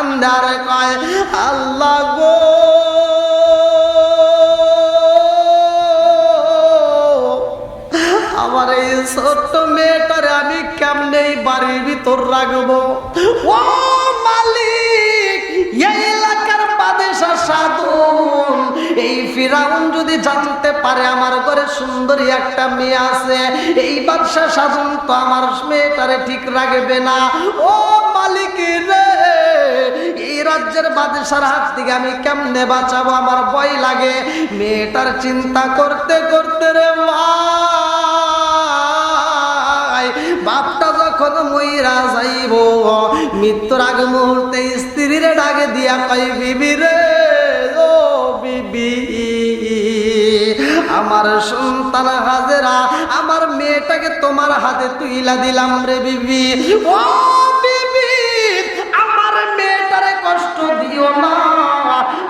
কান্দে আর কয়, আল্লাহ গো! আমার এই ছোট্ট মেয়েটারে আমি কেমনে এই বাড়ির ভিতর রাখব? ও মালিক, এই এলাকার বাদেশা সাধুন এই ফিরাউন যদি জানতে পারে আমার ঘরে সুন্দরী একটা মেয়ে আছে, এই বাদশা সাধন তো আমার মেয়েটারে ঠিক রাখবে না। ও মালিক রে এই রাজ্যের বাদশার হাত থেকে আমি কেমনে বাঁচাবো? আমার ভয় লাগে। মেয়েটার চিন্তা করতে করতে রে বাপটা যখন মইরা যাইব, মৃত্যুর আগ মুহূর্তে স্ত্রীর ডাকে দিয়া কই বিবি রে, ও বিবি, আমার সন্তান হাজেরা, আমার মেয়েটাকে তোমার হাতে তুইলা দিলাম রে বিবি। ও দিও না।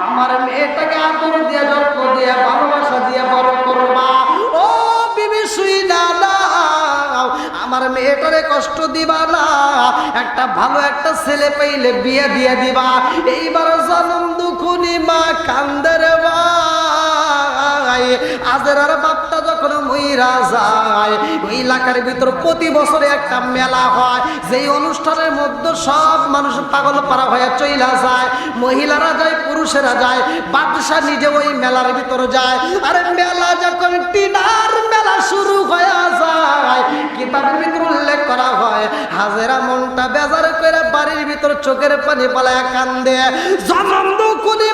আমার মেয়েটাকে আদর দিয়ে, যত্ন দিয়ে, ভালোবাসা দিয়ে বড় করবা। ও বিবি, শুই না। আমার মেয়েটারে কষ্ট দিবা না। একটা ভালো একটা ছেলে পাইলে বিয়ে দিয়ে দিবা। এইবার জনম দুখুনি মা কান্দের ভাই। আজের আর বাপটা যখন মইরা যায় ওই এলাকার ভিতর প্রতি বছরে একটা মেলা হয়। যেই অনুষ্ঠানের মধ্যে সব মানুষ পাগল হয়ে চইলা যায়। মহিলারা যায়, পুরুষেরা যায়, বাদশাহ নিজে ওই মেলার ভিতর যায়। আরে মেলা যখন টিনার মেলা শুরু হয়ে যায় কিতাবের ভিতর উল্লেখ করা হয়, হাজেরা মনটা বেজার করে বাড়ির ভিতর চোখের পানি পালায় কান্দে। জনম দুকুনি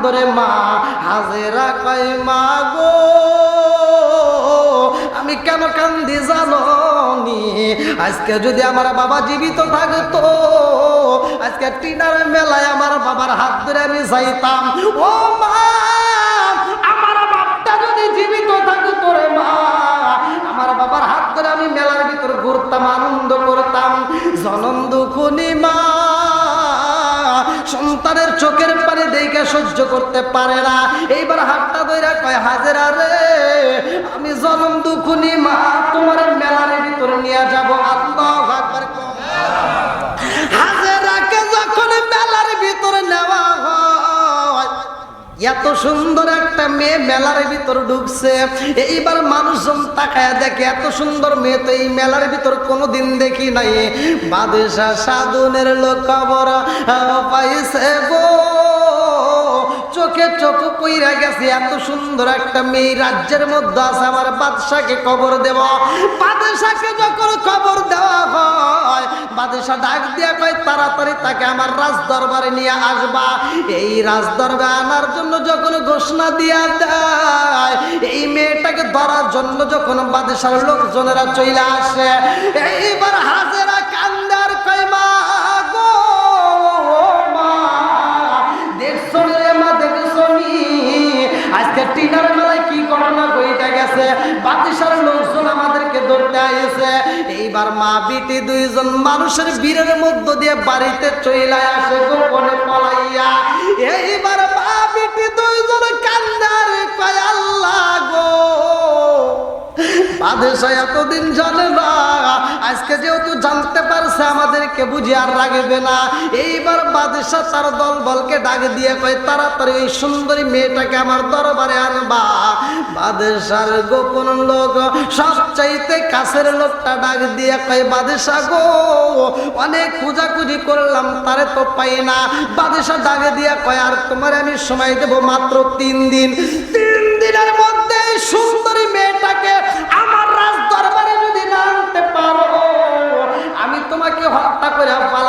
কান্দরে মা, হাজেরা কয়, মা গো, আমি কেন কান্দি জানো আজকে যদি আমার বাবা জীবিত থাকতো, আজকে টিনার মেলায় আমার বাবার হাত ধরে আমি যাইতাম। ও মা, আমার বাপটা যদি জীবিত থাকতো রে মা, আমার বাবার হাত ধরে আমি মেলার ভিতর ঘুরতাম, আনন্দ করতাম। জনম দুখুনি মা, সন্তানের চোখের পানি দেখে সহ্য করতে পারে না। এইবার হাতটা ধরে কয়, হাজেরা রে, আমি জনম দুখুনি মা, তোমার মেলার ভিতরে নিয়ে যাব। আল্লাহ একবার হাজেরাকে যখন মেলার ভিতরে নেওয়া এত সুন্দর একটা মেয়ে মেলার ভিতর ঢুকছে। এইবার মানুষজন তাকায় দেখে, এত সুন্দর মেয়ে তো এই মেলার ভিতর কোনোদিন দেখি নাই। বাদেশা সাধুনের লোক খবর পাইছে গো চোখে চোখ পইরা গেছে, এত সুন্দর একটা মেয়ে রাজ্যের মধ্যে আছে, আমার বাদশাকে খবর দেব। বাদশাকে যখন খবর দেওয়া হয়, বাদশা ডাক দিয়া কয়, তাড়াতাড়ি তাকে আমার রাজ দরবারে নিয়ে আসবা। এই রাজ দরবারে আনার জন্য যখন ঘোষণা দিয়া দেয়, এই মেয়েটাকে ধরার জন্য যখন বাদশার লোকজনেরা চলে আসে, এইবার হাজেরা এইবার মা বিটি দুইজন মানুষের বীরের মধ্য দিয়ে বাড়িতে চইলা আসে, গোপনে পলাইয়া। এইবার মা বিটি দুইজন কান্দার কয় আল্লাহ গো। এতদিন জানে না, আজকে যেহেতু জানতে পারছে আমাদেরকে বুঝি আর রাখবে না, এইবার বাদেশা তার দল বলকে ডাক দিয়ে কয়, তাড়াতাড়ি ওই সুন্দরী মেয়েটাকে আমার দরবারে আনবা। বাদেশার গোপন লোক, সবচাইতে কাছের লোকটা ডাক দিয়ে কয়, বাদেশা গো, অনেক খুঁজাখুঁজি করলাম, তারে তো পাই না। বাদেশা ডাকে দিয়ে কয়, আর তোমার আমি সময় দেব মাত্র তিন দিন। তিন দিনের মধ্যে সুন্দরী মেয়েটাকে আমার রাজ দরবারে যদি না আনতে পারো, আমি তোমাকে হত্যা করে এইবার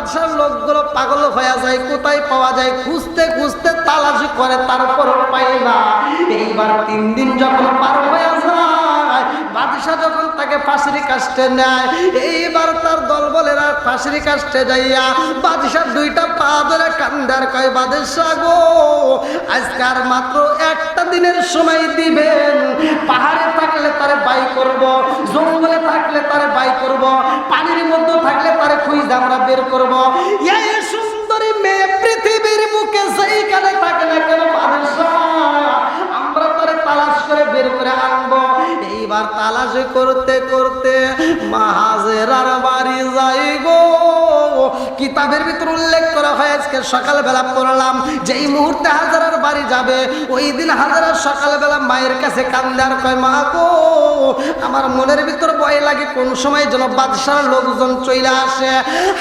বাদশার লোকগুলো পাগল হয়ে যায়, কোথায় পাওয়া যায়? খুঁজতে খুঁজতে তালাশি করে তারপর পাই না। এইবার তিন দিন যখন পার হয়ে তাকে ফাঁসির নেয়, এইবার তার ফাঁসির যাইয়া দুইটা কান্দার কয় গো মাত্র একটা দিনের সময় দিবেন। বের করব। এই সুন্দরী মেয়ে পৃথিবীর মুখে যেইখানে থাকে না কেন আমরা তারে তালাশ করে বের করে আনব। এইবার তালাশি করতে করতে মাহাজেরার বাড়ি যাই গো কিতাবের ভিতর উল্লেখ করা হয়? আজকে সকালবেলা পড়লাম যে এই মুহূর্তে হাজারার বাড়ি যাবে, ওই দিন হাজারার সকালবেলা মায়ের কাছে কান্দে আর কয়, মা গো, আমার মনের ভিতর ভয় লাগে, কোন সময় যেন বাদশার লোকজন চলে আসে?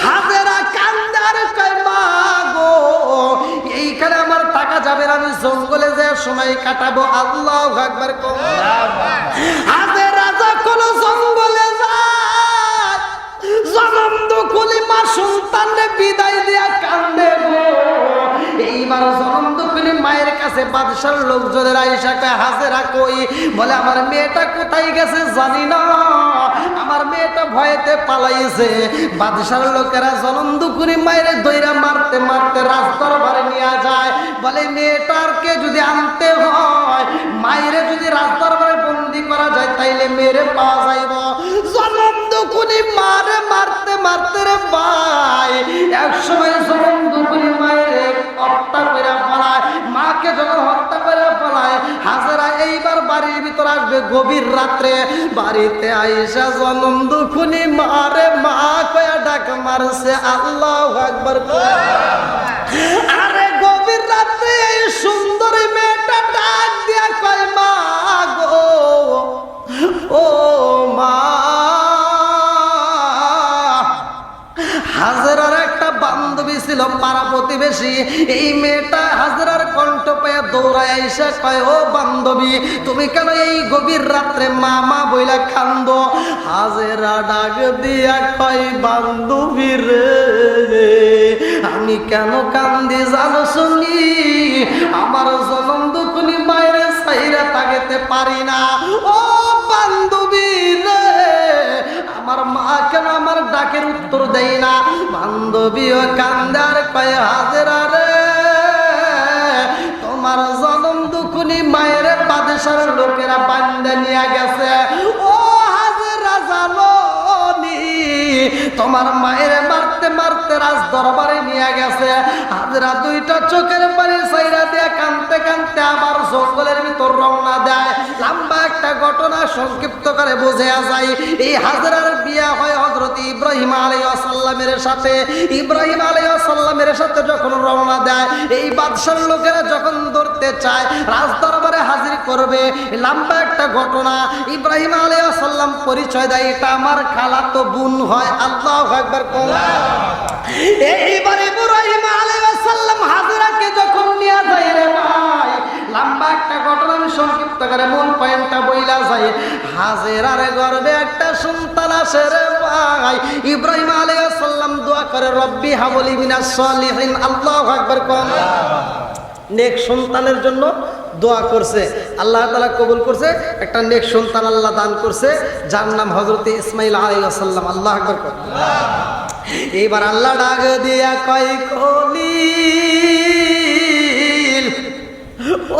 হাজারা কান্দে আর কয়, মা গো, এইখানে আমার টাকা যাবে আমি জঙ্গলে যে সময় কাটাবো, আল্লাহ একবার হাজারা বাদশার লোকজনের আইসা হাজেরা কই? বলে, আমার মেয়েটা কোথায় গেছে জানি না। আমার মেয়েটা ভয়েতে পালাইছে। বাদশার লোকেরা জনম দুকুরি মায়ের দইরা মারতে মারতে রাজদরবারে নিয়ে যায়। বলে, মেয়েটারকে যদি আনতে হয়, মায়েরে যদি রাজদরবারে বন্দি করা যায়, তাইলে মেরে পাওয়া যাইব। জনম দুকুনি মারে মারতে মারতে রে ভাই এক সময় জনম দুকুনি মায়ের হত্যা করে ফেলায় মাকে যখন করে হাজারা এইবার বাড়ির ভিতর আসবে গভীর রাত্রে। বাড়িতে আইসা জনম দুখুনি মারে, মা কয়া ডাক মারছে, আল্লাহ একবার আরে গভীর রাত্রে এই সুন্দরী মেয়েটা ডাক দিয়া কয়, মা গো, ও ছিল পাড়া প্রতিবেশী। এই মেয়েটা হাজারার কণ্ঠ পেয়ে দৌড়ায় এসে কয়, ও বান্ধবী, তুমি কেন এই গভীর রাত্রে মামা বইলা কান্দ? হাজেরা ডাক দিয়া কয়, বান্ধবী রে, আমি কেন কান্দি জানো শুনি? আমার জনম দুকুনি মায়ের সাইরা তাগেতে পারি না। উত্তর দেয় না। বান্ধবী ও কান্দার কয় হাজেরা রে। তোমার জনম দুকুনি মায়ের বাদেশের লোকেরা বান্দা নিয়ে গেছে। ও হাজেরা জানো তোমার মায়ের মারতে মারতে রাজ দরবারে নিয়ে গেছে। হাজরা দুইটা চোখের পানি সাইরা জঙ্গলের ভিতর রওনা দেয়। লম্বা একটা ঘটনা সংক্ষিপ্ত করে বোঝা যায়। এই হাজরার বিয়া হয় হজরত ইব্রাহিম আলাই আসাল্লামের সাথে। ইব্রাহিম আলাই আসাল্লামের সাথে যখন রওনা দেয়, এই বাদশার লোকেরা যখন ধরতে চায় রাজ দরবারে হাজির করবে। লম্বা একটা ঘটনা, ইব্রাহিম আলাই আসাল্লাম পরিচয় দেয়, এটা আমার খালা তো বোন হয়। আল্লাহ একবার এইবার সংক্ষিপ্ত করে মূল পয়েন্টটা বইলা যাই হাজেরার গর্বে একটা সন্তান আসে রে ভাই। ইব্রাহিম আলাইহিস সালাম দোয়া করে, রব্বি হাবলি মিনাস সলিহিন। আল্লাহু আকবার কম নেক সন্তানের জন্য দোয়া করছে। আল্লাহ তালা কবুল করছে। একটা নেক সন্তান আল্লাহ দান করছে, যার নাম হজরত ইসমাইল আলাইসাল্লাম আল্লাহ আকবর এইবার আল্লাহ ডাক দিয়া কয় কলিল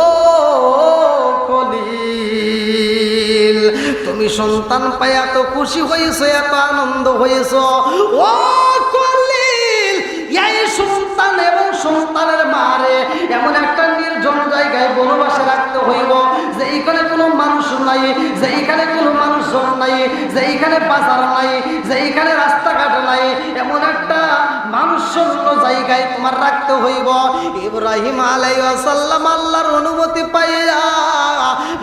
ও তুমি সন্তান পাই এত খুশি হয়েছো, এত আনন্দ হয়েছ। ও এই সন্তান এবং সন্তানের মারে এমন একটা নির্জন জায়গায় বনবাসে রাখতে হইব, যে এইখানে কোনো মানুষ নাই, যে এইখানে কোনো মানুষজন নাই, যে এইখানে বাজার নাই, যে এইখানে রাস্তাঘাট নাই, এমন একটা মানুষ জায়গায় তোমার রাখতে হইব। ইব্রাহিম আলাইসাল্লাম আল্লাহর অনুমতি পাইয়া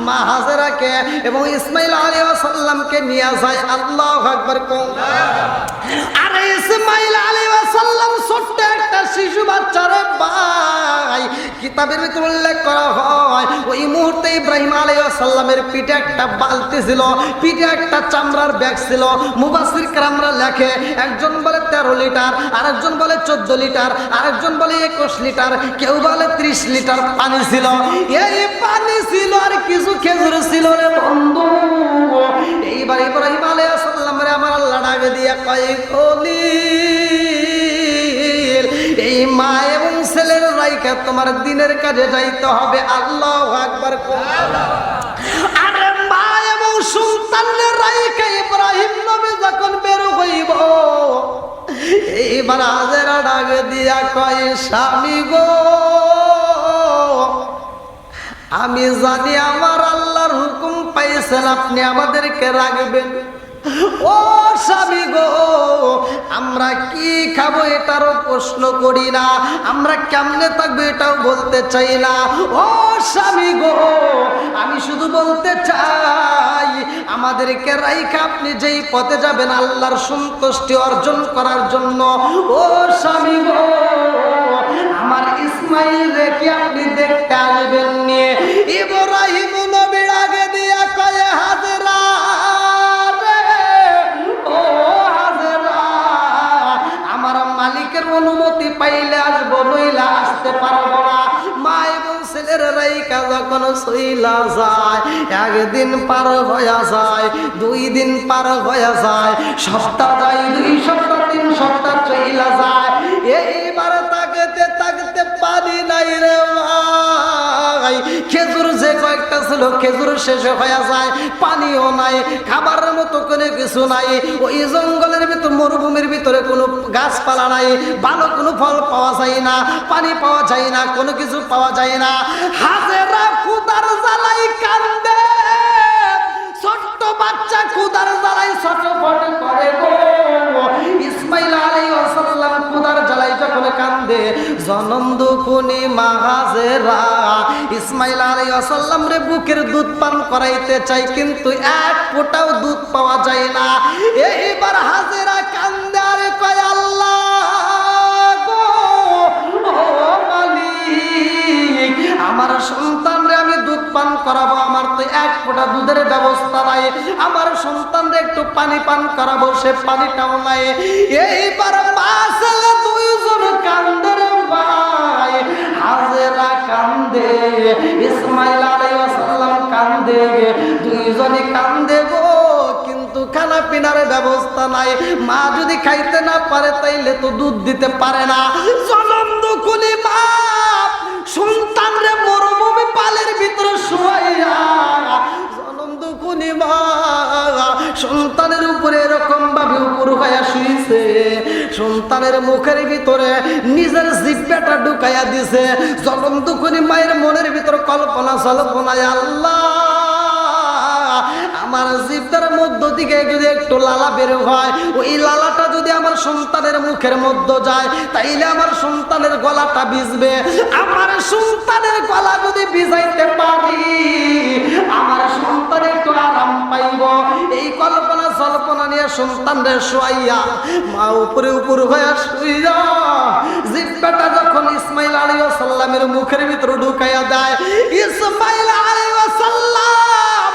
মা হাজেরাকে এবং ইসমাইল আলাইসাল্লামকে নিয়ে যায়। আল্লাহ আকবর আরে ইসমাইল আলাইসাল্লাম ছোট্ট একটা শিশু বাচ্চারে ভাই, কিতাবের ভিতরে উল্লেখ করা হয়, ওই মুহূর্তে ইব্রাহিম আলাইসাল্লামের পিঠে একটা বালতি ছিল, পিঠে একটা চামড়ার ব্যাগ ছিল। মুবাসির কামরা লেখে, একজন বলে তেরো লিটার আরেকজন বলে চোদ্দ লিটার, আরেকজন বলে একুশ লিটার, কেউ বলে ত্রিশ লিটার পানি ছিল। এই পানি ছিল আর কিছু খেজুর ছিল রে বন্ধু। এইবার ইব্রাহিম আলাইসাল্লামের আমার আল্লাহ ডাকে দিয়ে কয়েক এই মা এবং ছেলের রাইখা তোমার দিনের কাজে যাইতে হবে। আল্লাহ একবার আরে মা এবং সন্তানের রাইখা ইব্রাহিম ডাক দিয়া কয়, স্বামী গো, আমি জানি আমার আল্লাহর হুকুম পাইছেন, আপনি আমাদেরকে রাখবেন। ও স্বামী গো, আমরা কি খাব এটারও প্রশ্ন করি না, আমরা কেমনে থাকব এটাও বলতে চাই না। ও স্বামী গো, আমি শুধু বলতে আমাদেরকে রাইখা আপনি যেই পথে যাবেন, আল্লাহর সন্তুষ্টি অর্জন করার জন্য। ও স্বামী আমার ইসমাইল রেখে আপনি দেখতে যখন সইলা যায়, একদিন পার হয়ে যায়, দুই দিন পার হয়ে যায়, সপ্তাহ যায়, দুই সপ্তাহ, তিন সপ্তাহ চইলা যায়। এইবার তাকে তাকতে পারি নাই রে ভাই খেজুর যে কয়েকটা ছিল খেজুর শেষ হয়ে যায়, পানিও নাই খাবারের মতো কোনো কিছু নাই। ওই জঙ্গলের ভিতর, মরুভূমির ভিতরে কোনো গাছপালা নাই, ভালো কোনো ফল পাওয়া যায় না, পানি পাওয়া যায় না, কোনো কিছু পাওয়া যায় না। হাজেরা খুদার জ্বালাই কান্দে। ছোট্ট বাচ্চা খুদার জ্বালাই ছটফট করে গো। ইসমাইল আলাইহিস সালাম খুদার জ্বালাই যখন কান্দে, জনম দুকুনি মাহাজেরা, ইসমাইল আলাইহিস সালাম রে বুকের দুধ পান করাইতে চাই, কিন্তু এক ফোঁটাও দুধ পাওয়া যায় না। এইবার হাজেরা কান্দে, আর কয় আল্লাহ গো, ও মালিক, আমার দুধ পান করাবো, আমার তো এক ফোঁটা দুধের ব্যবস্থা নাই। আমার সন্তানরে একটু পানি পান করাবো, সে পানিটাও নাই। এইবার দুইজন কান্দে রে ভাই, হাজেরা কান্দে, ইসমাইল আলাইহিস সালাম কান্দে, দুইজনই কান্দে গো, কিন্তু খানা পিনার ব্যবস্থা নাই। মা যদি খাইতে না পারে, তাইলে তো দুধ দিতে পারে না। জনম দুকুলি সন্তান রে পালের ভিতরে সন্তানের উপরে এরকম ভাবে উপর হইয়া শুইছে। সন্তানের মুখের ভিতরে নিজের জিব্বাটা ঢুকাইয়া দিছে। জনম দুকুনি মায়ের মনের ভিতরে কল্পনা সল্পনায় আল্লাহ, আমার জিব্বার মধ্য দিকে যদি একটু লালা বের হয়, ওই লালাটা যদি আমার সন্তানের মুখের মধ্যে যায়, তাইলে আমার সন্তানের গলাটা ভিজবে। আমার সন্তানের গলা যদি ভিজাইতে পারি, আমার সন্তান একটু আরাম পাইব। এই কল্পনা সল্পনা নিয়ে সন্তানদের শোয়াইয়া, মা উপরে উপর হয়ে শুইয়া জিব্বাটা যখন ইসমাইল আলী সাল্লামের মুখের ভিতরে ঢুকাইয়া দেয়, ইসমাইল আলী সাল্লাম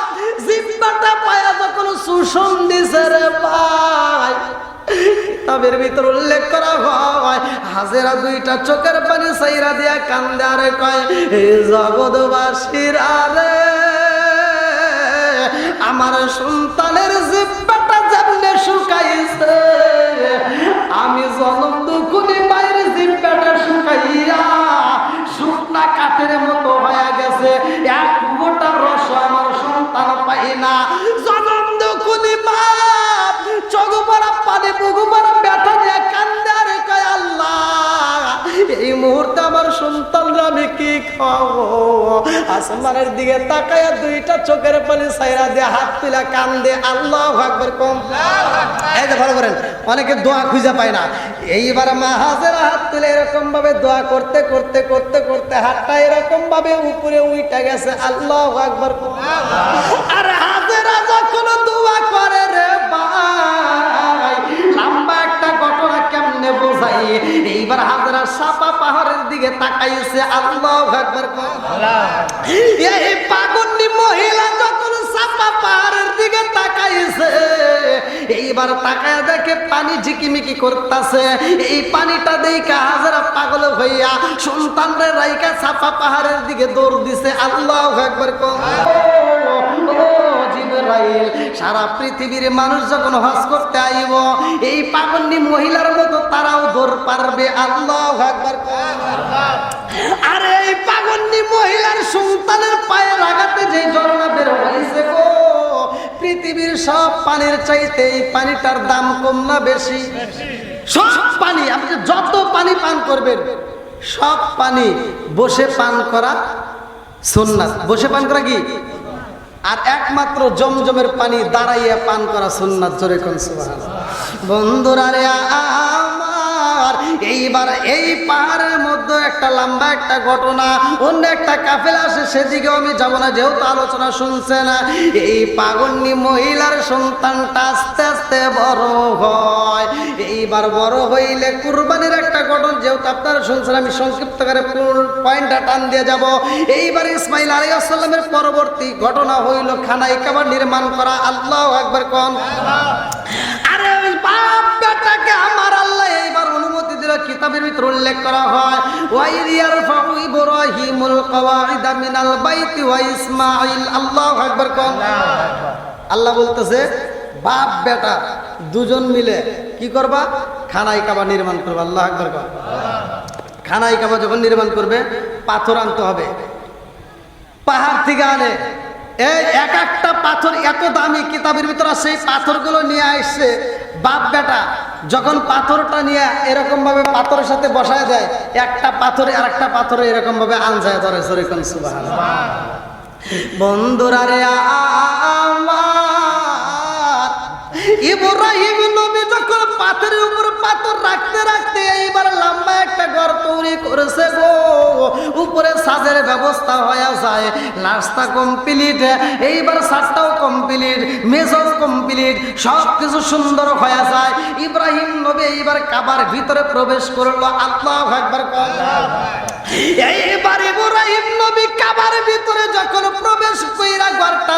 জিব্বাটা পায়া যখন সুষম দিছে রে ভাই কিতাবের ভিতর উল্লেখ করা হয়, হাজেরা দুইটা চোখের পানি সাইরা দিয়া কান্দে আরে কয় হে জগৎবাসীরা রে আমার সন্তানের জিব্বাটা যেমনে শুকাইছে, আমি জনম দুকুনি মায়ের জিব্বাটা শুকাইয়া শুকনা কাঠের মতো আসমানের দিকে তাকায়া দুইটা চোখের পানি সাইরা দিয়ে হাত তুলা কান্দে, আল্লাহ আকবার কম। এই ভালো করেন, অনেকে দোয়া খুঁজে পায় না। এইবার মা হাজের হাত তুলে এরকম ভাবে দোয়া করতে করতে করতে করতে হাতটা এরকম ভাবে উপরে উইটা গেছে, আল্লাহ আকবার আর হাজেরা যখন দোয়া করে রে ভাই, লম্বা একটা ঘটনা কেমনে বোঝাই? এইবার হাজরা সাপা দিকে তাকাইছে, আল্লাহ একবার এই পাগন্নি মহিলা যখন সাপা পাহাড়ের দিকে তাকাইছে, এইবার তাকায় দেখে পানি ঝিকিমিকি করতেছে। এই পানিটা দেখে হাজারা পাগল হইয়া সন্তানরে রাইকা সাপা পাহাড়ের দিকে দৌড় দিছে, আল্লাহ একবার কম জিবরাইল সারা পৃথিবীর মানুষ যখন হজ করতে আইব, এই পাগন্নি মহিলার মতো তারাও দৌড় পারবে। আল্লাহ আরে এই পাগন্নি মহিলার সন্তানের পায়ে লাগাতে যে ঝর্ণা বের হয়েছে পৃথিবীর সব পানির চাইতে এই পানিটার দাম কম না বেশি? সব পানি, আপনি যত পানি পান করবেন, সব পানি বসে পান করা সুন্নাত। বসে পান করা কি? আর একমাত্র জমজমের পানি দাঁড়াইয়া পান করা সুন্নাত জোরে কোন সুবহানাল্লাহ। বন্ধুরা রে আমার এইবার এই পাহাড়ের মধ্যে একটা লম্বা একটা ঘটনা, অন্য একটা কাফেলা আসে, সেদিকেও আমি যাব না, যেহেতু আলোচনা শুনছে না। এই পাগন্নি মহিলার সন্তানটা আস্তে আস্তে বড় হয়। এইবার বড় হইলে কুরবানির একটা ঘটনা, যেহেতু আপনারা শুনছেন, আমি সংক্ষিপ্ত করে পয়েন্টটা টান দিয়ে যাব। এইবার ইসমাইল আলী আসসালামের পরবর্তী ঘটনা হইল খানাই কাবার নির্মাণ করা। আল্লাহ একবার কন। আরে বাপ বেটাকে আমার কিতাবের উল্লেখ করা হয়। ওয়াইদিয়ার ফাউ ইব্রাহিমুল কওয়াইদা মিনাল বাইতি ওয়া ইসমাঈল। আল্লাহু আকবার কোন? আল্লাহ বলতেছে, বাপ বেটা দুজন মিলে কি করবা? খানাই কাবা নির্মাণ করবা। আল্লাহ আকবার খানাই কাবা যখন নির্মাণ করবে, পাথর আনতে হবে। পাহাড় থেকে আনে। এই এক একটা পাথর এত দামি, কিতাবের ভিতরে সেই পাথরগুলো নিয়ে আসছে। বাপ বেটা যখন পাথরটা নিয়ে এরকম ভাবে পাথরের সাথে বসায় দেয়, একটা পাথরে আর একটা পাথরে এরকম ভাবে আনজায় ধরে সরিকন সুবাহ বন্ধুরা রে আমার ইব্রাহিম নবী যখন পাথরের উপর পাথর রাখতে রাখতে এইবার লম্বা একটা ঘর তৈরি করেছে গো। উপরে সাজের ব্যবস্থা হয়ে যায়, নাস্তা কমপ্লিট এইবার সাতটাও কমপ্লিট কমপ্লিট সব কিছু সুন্দর হয়ে যায়। ইব্রাহিম নবী এইবার কাবার ভিতরে প্রবেশ করল, আল্লাহ একবার এইবার ইব্রাহিম নবী কাবার ভিতরে যখন প্রবেশ কইরা ঘরটা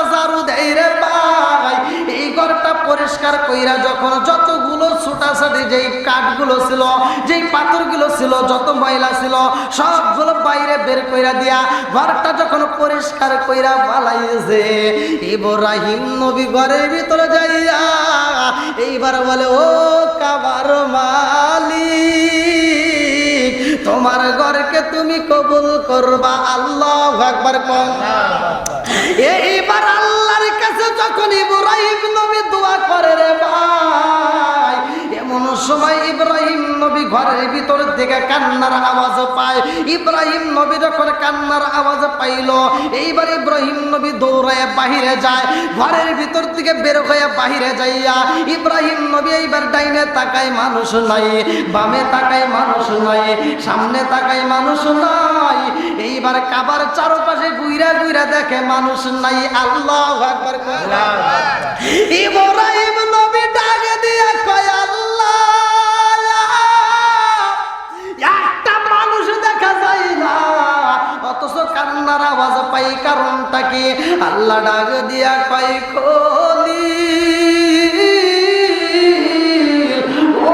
দেয় রে ভাই, এই ঘরটা পরিষ্কার কইরা যখন যতগুলো ছোটাছাটি যেই কাঠগুলো ছিল যেই পাথরগুলো ছিল যত ময়লা ছিল সবগুলো বাইরে বের কইরা দিয়া ঘরটা যখন পরিষ্কার কইরা বালাইছে ইব্রাহিম নবী ঘরের ভিতরে যাইয়া এইবার বলে ও কাবার মালিক তোমার ঘরকে তুমি কবুল করবা আল্লাহ একবার কম এইবার আল্লাহর কাছে যখন ইব্রাহিম ভিতর থেকে কান্নার আওয়াজ পায়। ইব্রাহিম নবী যখন কান্নার আওয়াজ পাইল এইবার ইব্রাহিম নবী দৌড়ায় বাহিরে যায় ঘরের ভিতর থেকে বের হয়ে বাহিরে যাইয়া ইব্রাহিম নবী এইবার ডাইনে তাকায় মানুষ নাই বামে তাকায় মানুষ নাই সামনে তাকায় মানুষ নাই। এইবার কাবার চারপাশে গুইরা গুইরা দেখে মানুষ নাই। আল্লাহ ইব্রাহিম কারণটা কি? আল্লাহ ডাক দিয়া কয় কলি ও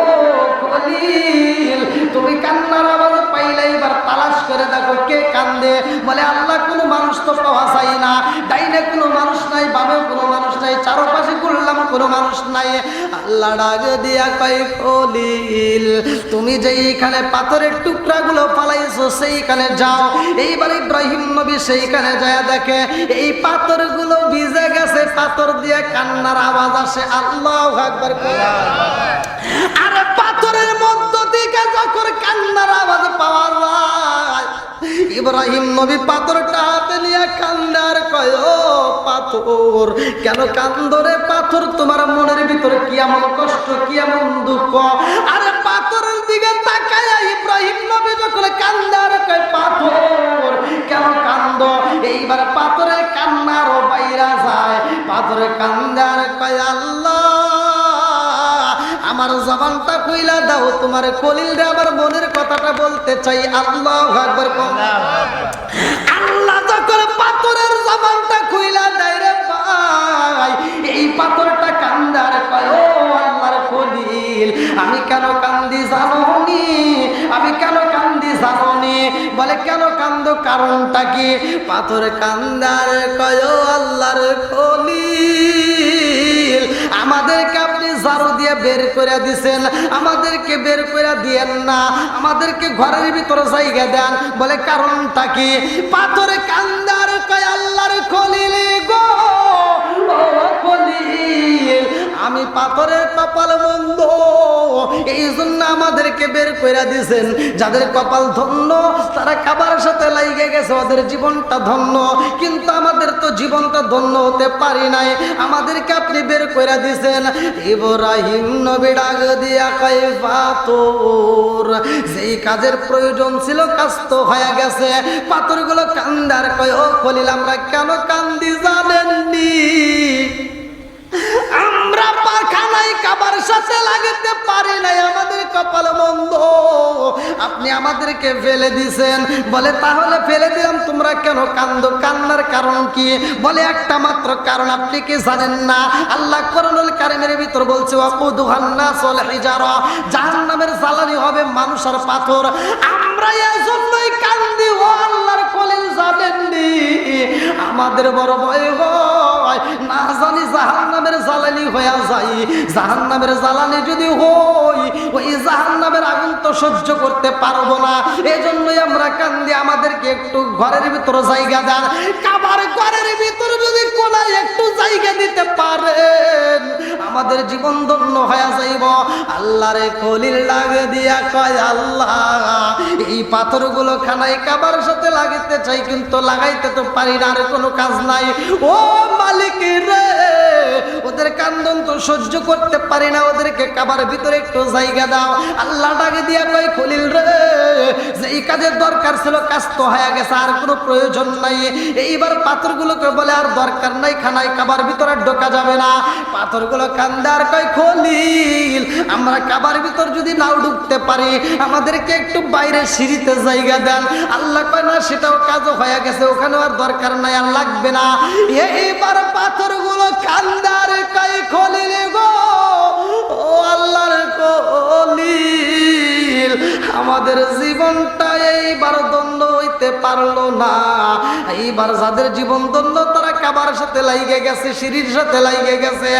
খলিল, তুমি কান্নার আবার পাইলে এবার তালাশ করে দেখো কে কান্দে? বলে তো পাওয়া যায় না। ডাইনে কোনো মানুষ নাই বামে কোনো মানুষ নাই, চারপাশে ঘুরলাম কোনো মানুষ নাই। আল্লাহ ডাক দিয়া তুমি পাথরের টুকরাগুলো পালাইছো সেইখানে যাও। এইবার ইব্রাহিম নবী সেইখানে যায় দেখে, এই পাথরগুলো ভিজে গেছে, পাথর দিয়ে কান্নার আওয়াজ আসে। আল্লাহ একবার আরে পাথরের মধ্য থেকে যখন কান্নার আওয়াজ পাওয়া যায়, ইব্রাহিম নবী পাথরটা হাতে নিয়ে কান্দার কয় পাথর, কেন কান্দরে পাথর? তোমার মনের ভিতরে কি এমন কষ্ট, কি এমন দুঃখ? আরে পাথরের দিকে তাকায় ইব্রাহিম নবী যখন কান্দার কয়, পাথর, কেন কান্দ? এইবার পাথরে কান্নারও বাইরা যায়। পাথরে কান্দার কয়, আল্লাহ, আমার জবানটা কইলা দাও, তোমার কলিল রে আমার মনের কথাটা বলতে চাই। আল্লাহ একবার জবানটা কইলা দেয় ভাই। এই পাথরটা কান্দার কয় ও আল্লাহর ফলিল আমি কেন কান্দি জানি আমি কেন কান্দি জানি বলে, কেন কান্দ কারণটা কি? পাথর কান্দার কয় আল্লাহর খলিল। ঝাড়ু দিয়ে বের করে দিছেন। আমাদেরকে বের করে দিয়েন না। আমাদেরকে ঘরের ভিতরে জায়গা দেন। বলে কারণটা কি? পাথরে কান্দার কয় আল্লাহর খলিল। আমি পাথরের কপাল বন্ধ এই জন্য আমাদেরকে বের করে দিয়েছেন যাদের কপাল ধন্য, তারা কাবার সাথে লাইগে গেছে, ওদের জীবনটা ধন্য। কিন্তু আমাদের তো জীবনটা ধন্য হতে পারি নাই। আমাদেরকে আপনি বের করে দিয়েছেন ইব্রাহিম নবী ডাক দিয়া কয় পাথর যেই কাজের প্রয়োজন ছিল কাজ তো হয়ে গেছে। পাথরগুলো কান্দার কয় ও খলিল, আমরা কেন কান্দি জানেননি? আমরা পাখানায় কাবার সাথে লাগাতে পারি নাই, আমাদের কপাল মন্দ। আপনি আমাদেরকে ফেলে দিছেন। বলে, তাহলে ফেলে দিলাম, তোমরা কেন কান্দ? কান্নার কারণ কি? বলে, একটা মাত্র কারণ, আপনি কি জানেন না? আল্লাহ করণুল কারিমের ভিতর বলছে ওয়াকুদুহান্না সল হিজারা জাহান্নামের জ্বালানি হবে মানুষ আর পাথর। আমরা এজন্যই কান্দি, ও আল্লাহর কলিল জানেননি আমাদের বড় ভয় হয়। জানি জাহান নামের জ্বালানি হয়ে যাই জাহান নামের জ্বালানি যদি হই ওই জাহান নামের আগুন তো সহ্য করতে পারব না। এজন্যই আমরা কান্দি আমাদেরকে একটু ঘরের ভিতর জায়গা দেন। কাবার ঘরের ভিতর যদি কোনায় একটু জায়গা দিতে পারেন, আমাদের জীবন ধন্য হয়ে যাইব। আল্লাহরে কলিল লাগে দিয়া কয় আল্লাহ, এই পাথরগুলো খানায় কাবার সাথে লাগাইতে চাই, কিন্তু লাগাইতে তো পারি না, আর কোনো কাজ নাই। ও মালিক রে ওদের কান্দন তো সহ্য করতে পারি না, ওদেরকে কাবার ভিতরে একটু জায়গা দাও। আল্লাহ ডাকে দিয়া কয়, খলিল রে যে এই কাজের দরকার ছিল কাজ তো হয়ে গেছে, আর কোনো প্রয়োজন নাই। এইবার পাথরগুলোকে বলে, আর দরকার নাই খানায়, কাবার ভিতরে ঢোকা যাবে না। পাথরগুলো কান্দার কয়, খলিল, আমরা কাবার ভিতর যদি নাও ঢুকতে পারি, আমাদেরকে একটু বাইরে সিঁড়িতে জায়গা দেন। আল্লাহ কয়, না, সেটাও কাজও হয়ে গেছে ওখানে আর দরকার নাই, আর লাগবে না। এইবার পাথরগুলো কান্দার কয় খলিল গো, ও আল্লাহর কলিল আমাদের জীবনটা এইবার দ্বন্দ্ব হইতে পারল না। এইবার যাদের জীবন দ্বন্দ্ব, তারা কাবার সাথে লাইগে গেছে, সিঁড়ির সাথে লাইগে গেছে।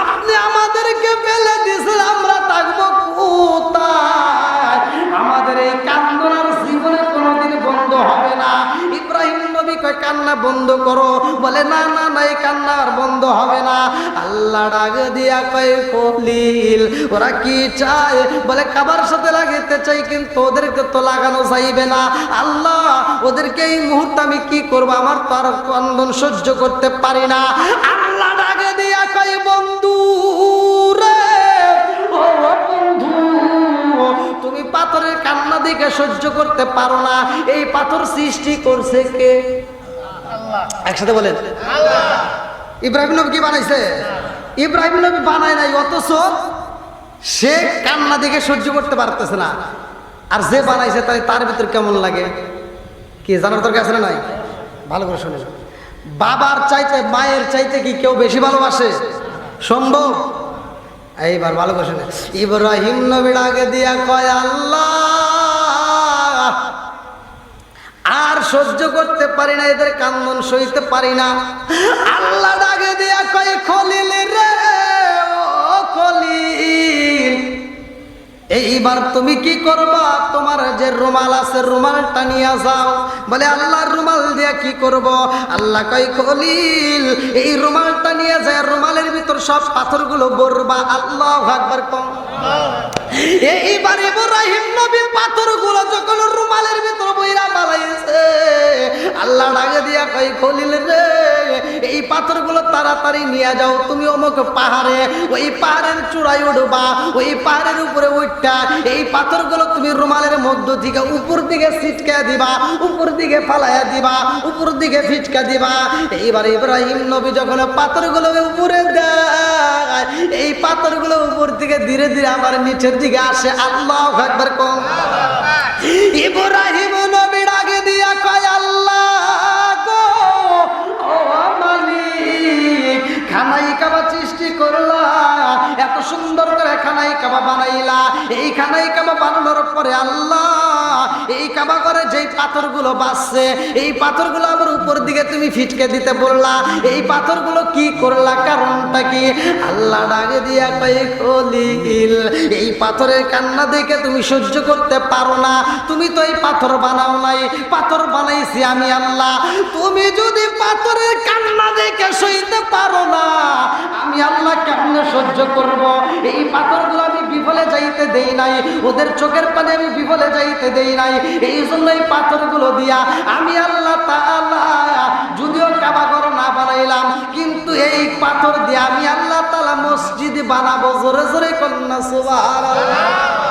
আপনি আমাদেরকে ফেলে দিয়েছেন, আমরা থাকব কোথায়? আমাদের এই কান্দনার কয় কান্না বন্ধ করো। বলে, না না না, এই কান্না আর বন্ধ হবে না। আল্লাহ ডাক দিয়া কয় কলিল ওরা কি চায়? বলে, খাবার সাথে লাগাইতে চাই, কিন্তু ওদেরকে তো লাগানো যাইবে না। আল্লাহ, ওদেরকে এই মুহূর্তে আমি কি করব? আমার তো আর কন্দন সহ্য করতে পারি না। আল্লাহ ডাকে দিয়া কয়, বন্ধু রে, ও বন্ধু, তুমি পাথরের কান্না দিকে সহ্য করতে পারো না। এই পাথর সৃষ্টি করছে কে? একসাথে বলেন। ইব্রাহিম নবী কি বানাইছে? ইব্রাহিম নবী বানায় নাই অথচ সে কান্না দেখে সহ্য করতে পারতেছে না। আর যে বানাইছে তাই তার ভিতর কেমন লাগে? কি জানার দরকার আছে না নাই? ভালো করে শুনে বাবার চাইতে মায়ের চাইতে কি কেউ বেশি ভালোবাসে? সম্ভব? এইবার ভালো করে শুনে ইব্রাহিম নবীর আগে দিয়া কয় আল্লাহ। আর সহ্য করতে পারি না, এদের কান্দন সইতে পারি না। আল্লাহ ডাকে দিয়া কয়, খলিল রে, ও খলিল, এইবার তুমি কি করবা? তোমার যে রুমাল আছে, রুমালটা নিয়ে যাও। বলে, আল্লাহর রুমাল দিয়ে কি করব? আল্লাহ কই খলিল, এই রুমালটা নিয়ে যায়, রুমালের ভিতর সব পাথরগুলো বরবা আল্লাহ আকবার কম। এইবার ইব্রাহিম নবী পাথরগুলো যখন রুমালের ভিতর বইরা বালাইছে আল্লাহ ডাকে দিয়া কই খলিল রে, এই পাথরগুলো তাড়াতাড়ি নিয়ে যাও, তুমি অমুক পাহাড়ে, ওই পাহাড়ের চূড়ায় উঠবা, ওই পাহাড়ের উপরে উঠটা, এই পাথরগুলো তুমি রুমালের মধ্য দিকে উপর দিকে ছিটকা দিবা, উপর দিকে ফালাইয়া দিবা, উপর দিকে ফিটকা দিবা। এইবার ইব্রাহিম নবী যখন পাথরগুলো উপরে দেয়, এই পাথরগুলো উপর দিকে ধীরে ধীরে আমার নিচের দিকে আসে, আল্লাহ একবার কম। ইব্রাহিম নবীর আগে দিয়া কয়, আল্লাহ খানাই করলা, এত সুন্দর করে খানাই কাবা বানাইলা। এই খানাই কাবা বানানোর পরে আল্লাহ এই কাবা করে যেই পাথরগুলো বাসছে এই পাথরগুলো আবার উপর দিকে তুমি ফিটকে দিতে বললা। এই পাথরগুলো কি করলা? কারণটা কি? আল্লাহ ডাকে দিয়া কই খলিল, এই পাথরের কান্না দেখে তুমি সহ্য করতে পারো না। তুমি তো এই পাথর বানাও নাই। পাথর বানাইছি আমি আল্লাহ। তুমি যদি পাথরের কান্না দেখে সইতে পারো না, আমি আল্লাহ কেমনে সহ্য করব? এই পাথরগুলো আমি বিফলে যাইতে দেই নাই। ওদের চোখের পানে আমি বিফলে যাইতে দেই নাই। এই জন্যই পাথরগুলো দিয়া আমি আল্লাহ যদিও কাবাঘর না বানাইলাম, কিন্তু এই পাথর দিয়ে আমি আল্লাহ তালা মসজিদ বানাবো। জোরে জোরে কন্যা, সুবহানাল্লাহ।